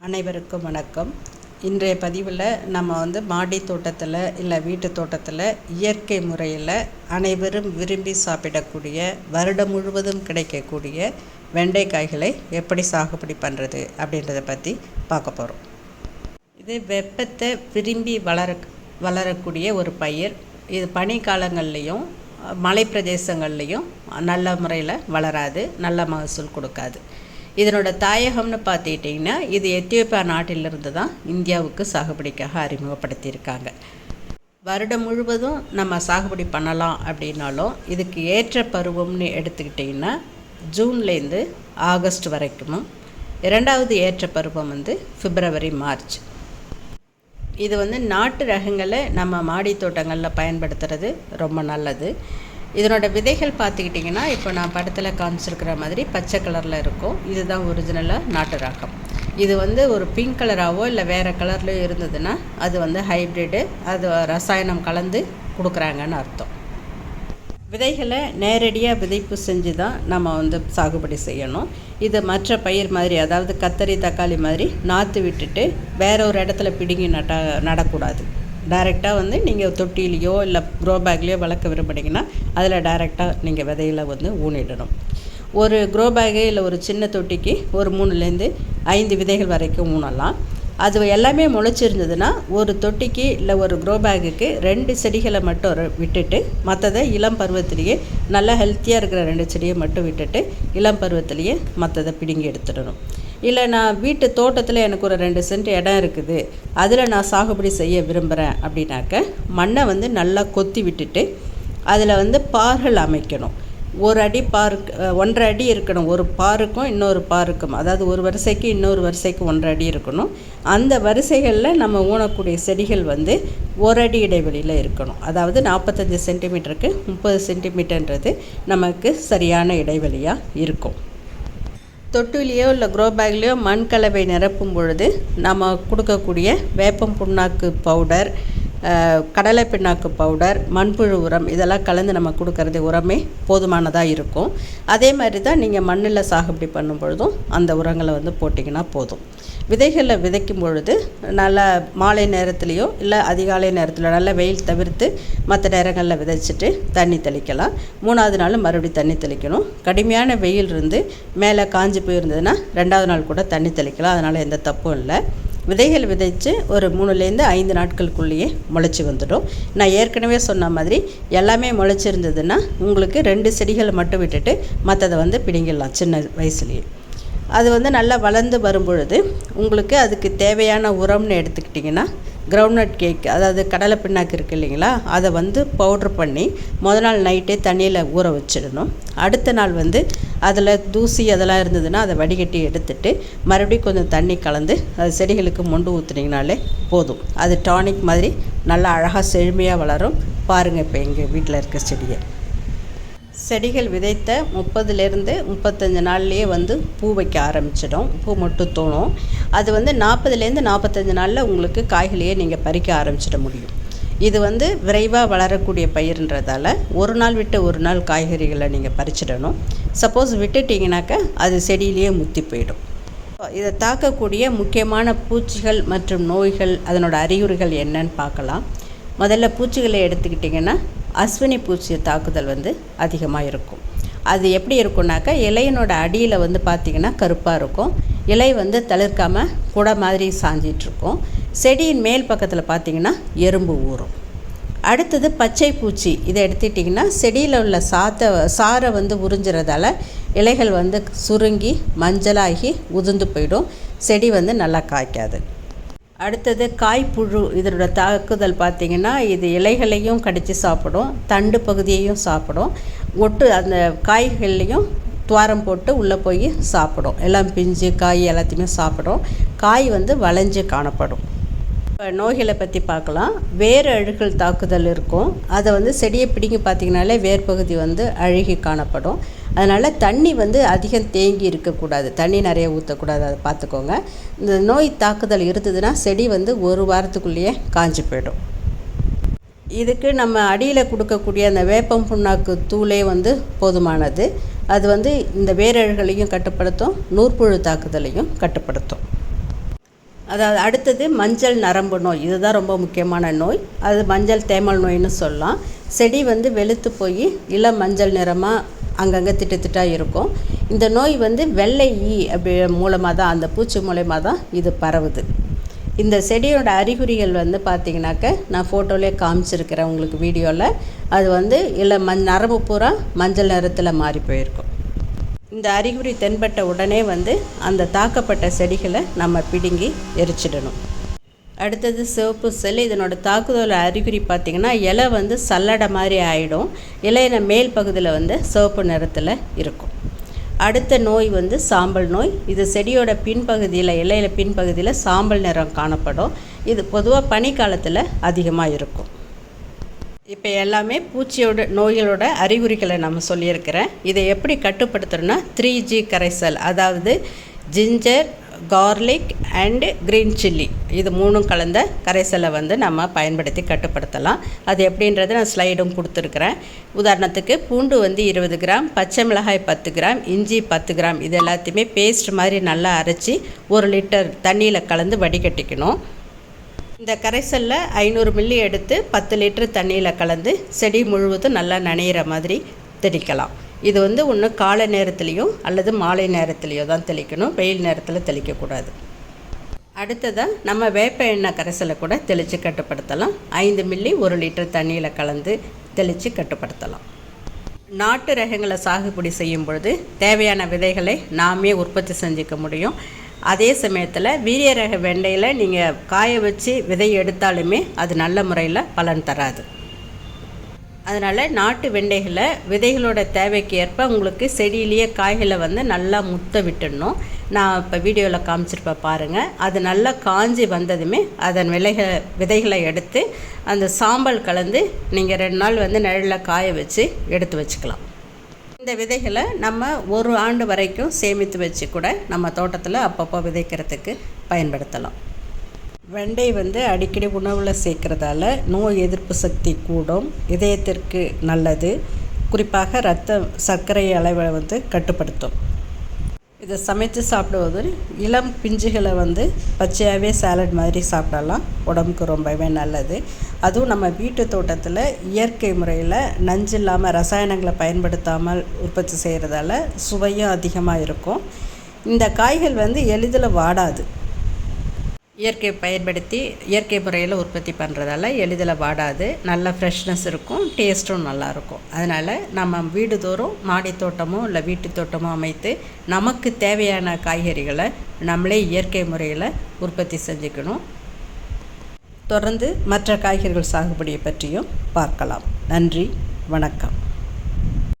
அனைவருக்கும் வணக்கம். இன்றைய பதிவில் நம்ம வந்து மாடி தோட்டத்தில் இல்லை வீட்டு தோட்டத்தில் இயற்கை முறையில் அனைவரும் விரும்பி சாப்பிடக்கூடிய வருடம் முழுவதும் கிடைக்கக்கூடிய வெண்டைக்காய்களை எப்படி சாகுபடி பண்ணுறது அப்படின்றத பற்றி பார்க்க போகிறோம் இது வெப்பத்தை விரும்பி வளர வளரக்கூடிய ஒரு பயிர். இது பனிக்காலங்கள்லேயும் மலை பிரதேசங்கள்லேயும் நல்ல முறையில் வளராது நல்ல மகசூல் கொடுக்காது. இதனோட தாயகம்னு பார்த்துக்கிட்டிங்கன்னா இது எத்தியோப்பியா நாட்டிலிருந்து தான் இந்தியாவுக்கு சாகுபடிக்காக அறிமுகப்படுத்தியிருக்காங்க. வருடம் முழுவதும் நம்ம சாகுபடி பண்ணலாம் அப்படின்னாலும் இதுக்கு ஏற்ற பருவம்னு எடுத்துக்கிட்டிங்கன்னா ஜூன்லேருந்து ஆகஸ்ட் வரைக்கும் இரண்டாவது ஏற்ற பருவம் வந்து பிப்ரவரி மார்ச். இது வந்து நாட்டு ரகங்களை நம்ம மாடி தோட்டங்களில் பயன்படுத்துறது ரொம்ப நல்லது. இதனோட விதைகள் பார்த்துக்கிட்டிங்கன்னா இப்போ நான் படத்தில் காமிச்சிருக்கிற மாதிரி பச்சை கலரில் இருக்கும். இதுதான் ஒரிஜினலாக நாட்டு ரகம். இது வந்து ஒரு பிங்க் கலராகவோ இல்லை வேறு கலர்லையோ இருந்ததுன்னா அது வந்து ஹைப்ரிட்டு அது ரசாயனம் கலந்து கொடுக்குறாங்கன்னு அர்த்தம். விதைகளை நேரடியாக விதைப்பு செஞ்சு தான் நம்ம வந்து சாகுபடி செய்யணும். இது மற்ற பயிர் மாதிரி அதாவது கத்தரி தக்காளி மாதிரி நாற்று விட்டுட்டு வேற ஒரு இடத்துல பிடுங்கி நட்ட நடக்கூடாது. டைரெக்டாக வந்து நீங்கள் தொட்டிலேயோ இல்லை க்ரோ பேக்லேயோ வளர்க்க விரும்புனீங்கன்னா அதில் டைரெக்டாக நீங்கள் விதையில வந்து ஊனிடணும். ஒரு க்ரோ பேகு இல்லை ஒரு சின்ன தொட்டிக்கு ஒரு மூணுலேருந்து ஐந்து விதைகள் வரைக்கும் ஊனலாம். அது எல்லாமே முளைச்சிருந்ததுன்னா ஒரு தொட்டிக்கு இல்லை ஒரு க்ரோ பேக்குக்கு ரெண்டு செடிகளை மட்டும் விட்டுட்டு மற்றதை இளம் பருவத்திலேயே நல்லா ஹெல்த்தியாக இருக்கிற ரெண்டு செடியை மட்டும் விட்டுட்டு இளம் பருவத்திலேயே மற்றதை பிடுங்கி எடுத்துடணும். இல்லை நான் வீட்டு தோட்டத்தில் எனக்கு ஒரு ரெண்டு சென்ட் இடம் இருக்குது. அதில் நான் சாகுபடி செய்ய விரும்புகிறேன் அப்படின்னாக்க மண்ணை வந்து நல்லா கொத்தி விட்டுட்டு அதில் வந்து பார்கள் அமைக்கணும். ஒரு அடி பார்க் ஒன்றரை அடி இருக்கணும். ஒரு பாருக்கும் இன்னொரு பாருக்கும். அதாவது ஒரு வரிசைக்கு இன்னொரு வரிசைக்கு ஒன்றரை அடி இருக்கணும். அந்த வரிசைகளில் நம்ம ஊனக்கூடிய செடிகள் வந்து ஒரு அடி இடைவெளியில் இருக்கணும். அதாவது நாற்பத்தஞ்சு சென்டிமீட்டருக்கு முப்பது சென்டிமீட்டர்ன்றது நமக்கு சரியான இடைவெளியாக இருக்கும். தொட்டிலையோ இல்லை க்ரோ பேக்லேயோ மண் கலவை நிரப்பும் பொழுது நம்ம கொடுக்கக்கூடிய வேப்பம் புண்ணாக்கு பவுடர் கடலை பிண்ணாக்கு பவுடர் மண்புழு உரம் இதெல்லாம் கலந்து நம்ம கொடுக்கறது உரமே போதுமானதாக இருக்கும். அதே மாதிரி தான் நீங்கள் மண்ணில் சாகுபடி பண்ணும் பொழுதும் அந்த உரங்களை வந்து போட்டிங்கன்னா போதும். விதைகளை விதைக்கும் பொழுது நல்லா மாலை நேரத்துலேயோ இல்லை அதிகாலை நேரத்தில் நல்ல வெயில் தவிர்த்து மற்ற நேரங்களில் விதைச்சிட்டு தண்ணி தெளிக்கலாம். மூணாவது நாள் மறுபடியும் தண்ணி தெளிக்கணும். கடுமையான வெயில் இருந்து மேலே காஞ்சி போயிருந்ததுன்னா ரெண்டாவது நாள் கூட தண்ணி தெளிக்கலாம். அதனால் எந்த தப்பும் இல்லை. விதைகள் விதைச்சு ஒரு மூணுலேருந்து ஐந்து நாட்களுக்குள்ளேயே முளைச்சி வந்துடும். நான் ஏற்கனவே சொன்ன மாதிரி எல்லாமே முளைச்சிருந்ததுன்னா உங்களுக்கு ரெண்டு செடிகளை மட்டும் விட்டுட்டு மற்றதை வந்து பிடிங்கிடலாம் சின்ன வயசுலேயே. அது வந்து நல்லா வளர்ந்து வரும்பொழுது உங்களுக்கு அதுக்கு தேவையான உரம்னு எடுத்துக்கிட்டிங்கன்னா கிரவுண்ட்நட் கேக் அதாவது கடலை பிண்ணாக்கு இருக்குது இல்லைங்களா அதை வந்து பவுட்ரு பண்ணி முத நாள் நைட்டே தண்ணியில் ஊற வச்சிடணும். அடுத்த நாள் வந்து அதில் தூசி அதெல்லாம் இருந்ததுன்னா அதை வடிகட்டி எடுத்துட்டு மறுபடியும் கொஞ்சம் தண்ணி கலந்து அது செடிகளுக்கு மொண்டு ஊற்றுனீங்கனாலே போதும். அது டானிக் மாதிரி நல்லா அழகாக செழுமையாக வளரும். பாருங்கள் இப்போ எங்கள் வீட்டில் இருக்க செடியை. செடிகள் விதைத்த முப்பதுலேருந்து முப்பத்தஞ்சு நாள்லேயே வந்து பூ வைக்க ஆரம்பிச்சிடும். பூ மட்டும் தோணும். அது வந்து நாற்பதுலேருந்து நாற்பத்தஞ்சு நாளில் உங்களுக்கு காய்களையே நீங்கள் பறிக்க ஆரம்பிச்சிட முடியும். இது வந்து விரைவாக வளரக்கூடிய பயிர்ன்றதால ஒரு நாள் விட்டு ஒரு நாள் காய்கறிகளை நீங்கள் பறிச்சிடணும். சப்போஸ் விட்டுட்டிங்கனாக்கா அது செடியிலேயே முத்தி போயிடும். இதை தாக்கக்கூடிய முக்கியமான பூச்சிகள் மற்றும் நோய்கள் அதனோட அறிகுறிகள் என்னன்னு பார்க்கலாம். முதல்ல பூச்சிகளை எடுத்துக்கிட்டிங்கன்னா அஸ்வினி பூச்சி தாக்குதல் வந்து அதிகமாக இருக்கும். அது எப்படி இருக்கும்னாக்கா இலையினோட அடியில் வந்து பார்த்திங்கன்னா கருப்பாக இருக்கும். இலை வந்து தளிர்க்காமல் குடை மாதிரி சாஞ்சிட்ருக்கும். செடியின் மேல் பக்கத்தில் பார்த்திங்கன்னா எறும்பு ஊறும். அடுத்தது பச்சை பூச்சி. இதை எடுத்துக்கிட்டிங்கன்னா செடியில் உள்ள சாத்தை சாரை வந்து உறிஞ்சுறதால இலைகள் வந்து சுருங்கி மஞ்சளாகி உதிர்ந்து போயிடும். செடி வந்து நல்லா காய்க்காது. அடுத்தது காய்ப்புழு இதனோட தாக்குதல் பார்த்திங்கன்னா இது இலைகளையும் கடித்து சாப்பிடும் தண்டு பகுதியையும் சாப்பிடும். ஒட்டு அந்த காய்கள்லேயும் துவாரம் போட்டு உள்ளே போய் சாப்பிடும். எல்லாம் பிஞ்சு காய் எல்லாத்தையுமே சாப்பிடும். காய் வந்து வளைஞ்சு காணப்படும். இப்போ நோய்களை பற்றி பார்க்கலாம். வேர் அழுகல் தாக்குதல் இருக்கும். அதை வந்து செடியை பிடிங்கி பார்த்திங்கனாலே வேர் பகுதி வந்து அழுகி காணப்படும். அதனால் தண்ணி வந்து அதிகம் தேங்கி இருக்கக்கூடாது. தண்ணி நிறைய ஊற்றக்கூடாது அதை பார்த்துக்கோங்க. இந்த நோய் தாக்குதல் இருந்ததுன்னா செடி வந்து ஒரு வாரத்துக்குள்ளேயே காஞ்சி போயிடும். இதுக்கு நம்ம அடியில் கொடுக்கக்கூடிய அந்த வேப்பம் புண்ணாக்கு தூளே வந்து போதுமானது. அது வந்து இந்த வேரழுகளையும் கட்டுப்படுத்தும் நூற்புழு தாக்குதலையும் கட்டுப்படுத்தும். அதாவது அடுத்தது மஞ்சள் நரம்பு நோய். இதுதான் ரொம்ப முக்கியமான நோய். அது மஞ்சள் தேமல் நோயின்னு சொல்லலாம். செடி வந்து வெளுத்து போய் இளம் மஞ்சள் நிறமாக அங்கங்கே திட்டு திட்டாக இருக்கும். இந்த நோய் வந்து வெள்ளை ஈ அப்படி மூலமாக தான் அந்த பூச்சி மூலயமா தான் இது பரவுது. இந்த செடியோட அறிகுறிகள் வந்து பார்த்திங்கனாக்க நான் ஃபோட்டோலேயே காமிச்சிருக்கிறேன் உங்களுக்கு வீடியோவில் அது வந்து இல்லை மண் நரம்பு பூரா மஞ்சள் நிறத்தில் மாறி போயிருக்கும். இந்த அறிகுறி தென்பட்ட உடனே வந்து அந்த தாக்கப்பட்ட செடிகளை நம்ம பிடுங்கி எரிச்சிடணும். அடுத்தது சிவப்பு செல் இதனோட தாக்குதல் அறிகுறி பார்த்திங்கன்னா இலை வந்து சல்லடை மாதிரி ஆகிடும் இலையின மேல் பகுதியில் வந்து சிவப்பு நிறத்தில் இருக்கும். அடுத்த நோய் வந்து சாம்பல் நோய். இது செடியோட பின்பகுதியில் இலையில பின்பகுதியில் சாம்பல் நிறம் காணப்படும். இது பொதுவாக பனிக்காலத்தில் அதிகமாக இருக்கும். இப்போ எல்லாமே பூச்சியோட நோய்களோட அறிகுறிகளை நம்ம சொல்லியிருக்கிறேன். இதை எப்படி கட்டுப்படுத்துகிறோன்னா த்ரீ ஜி கரைசல். அதாவது ginger garlic and green chilli இது மூணும் கலந்த கரைசலை வந்து நம்ம பயன்படுத்தி கட்டுப்படுத்தலாம். அது எப்படின்றத நான் ஸ்லைடும் கொடுத்துருக்குறேன். உதாரணத்துக்கு பூண்டு வந்து இருபது கிராம் பச்சை மிளகாய் பத்து கிராம் இஞ்சி பத்து கிராம் இது எல்லாத்தையுமே பேஸ்ட் மாதிரி நல்லா அரைச்சி ஒரு லிட்டர் தண்ணியில் கலந்து வடிகட்டிக்கணும். இந்த கரைசலில் ஐநூறு மில்லி எடுத்து பத்து லிட்டர் தண்ணியில் கலந்து செடி முழுவதும் நல்லா நனையிற மாதிரி தெளிக்கலாம். இது வந்து ஒன்று காலை நேரத்துலேயும் அல்லது மாலை நேரத்துலேயோ தான் தெளிக்கணும். வெயில் நேரத்தில் தெளிக்கக்கூடாது. அடுத்ததாக நம்ம வேப்ப எண்ணெய் கரைசலை கூட தெளித்து கட்டுப்படுத்தலாம். ஐந்து மில்லி ஒரு லிட்டர் தண்ணியில் கலந்து தெளித்து கட்டுப்படுத்தலாம். நாட்டு ரகங்களை சாகுபடி செய்யும் பொழுது தேவையான விதைகளை நாமே உற்பத்தி செஞ்சுக்க முடியும். அதே சமயத்தில் வீரிய ரக வெண்டையில் நீங்கள் காய வச்சு விதை எடுத்தாலுமே அது நல்ல முறையில் பலன் தராது. அதனால் நாட்டு வெண்டைகளை விதைகளோட தேவைக்கு ஏற்ப உங்களுக்கு செடியிலேயே காய்களை வந்து நல்லா முத்த விட்டுடணும். நான் இப்போ வீடியோவில் காமிச்சிருப்பேன் பாருங்கள் அது நல்லா காஞ்சி வந்ததுமே அதன் விலைகளை விதைகளை எடுத்து அந்த சாம்பல் கலந்து நீங்கள் ரெண்டு நாள் வந்து நிழலில் காய வச்சு எடுத்து வச்சுக்கலாம். இந்த விதைகளை நம்ம ஒரு ஆண்டு வரைக்கும் சேமித்து வச்சு கூட நம்ம தோட்டத்தில் அப்பப்போ விதைக்கிறதுக்கு பயன்படுத்தலாம். வெண்டை வந்து அடிக்கடி உணவில் சேர்க்குறதால நோய் எதிர்ப்பு சக்தி கூடும். இதயத்திற்கு நல்லது. குறிப்பாக இரத்த சர்க்கரை அளவை வந்து கட்டுப்படுத்தும். இதை சமைத்து சாப்பிடுவது இளம் பிஞ்சுகளை வந்து பச்சையாகவே சாலட் மாதிரி சாப்பிடலாம். உடம்புக்கு ரொம்பவே நல்லது. அதுவும் நம்ம வீட்டு தோட்டத்தில் இயற்கை முறையில் நஞ்சு இல்லாமல் ரசாயனங்களை பயன்படுத்தாமல் உற்பத்தி செய்கிறதால சுவையும் அதிகமாக இருக்கும். இந்த காய்கள் வந்து எளிதில் வாடாது. இயற்கை பயன்படுத்தி இயற்கை முறையில் உற்பத்தி பண்ணுறதால எளிதில் வாடாது. நல்ல ஃப்ரெஷ்னஸ் இருக்கும் டேஸ்ட்டும் நல்லாயிருக்கும் அதனால் நம்ம வீடுதோறும் மாடி தோட்டமோ இல்லை வீட்டு தோட்டமோ அமைத்து நமக்கு தேவையான காய்கறிகளை நம்மளே இயற்கை முறையில் உற்பத்தி செஞ்சுக்கணும். தொடர்ந்து மற்ற காய்கறிகள் சாகுபடியை பற்றியும் பார்க்கலாம். நன்றி வணக்கம்.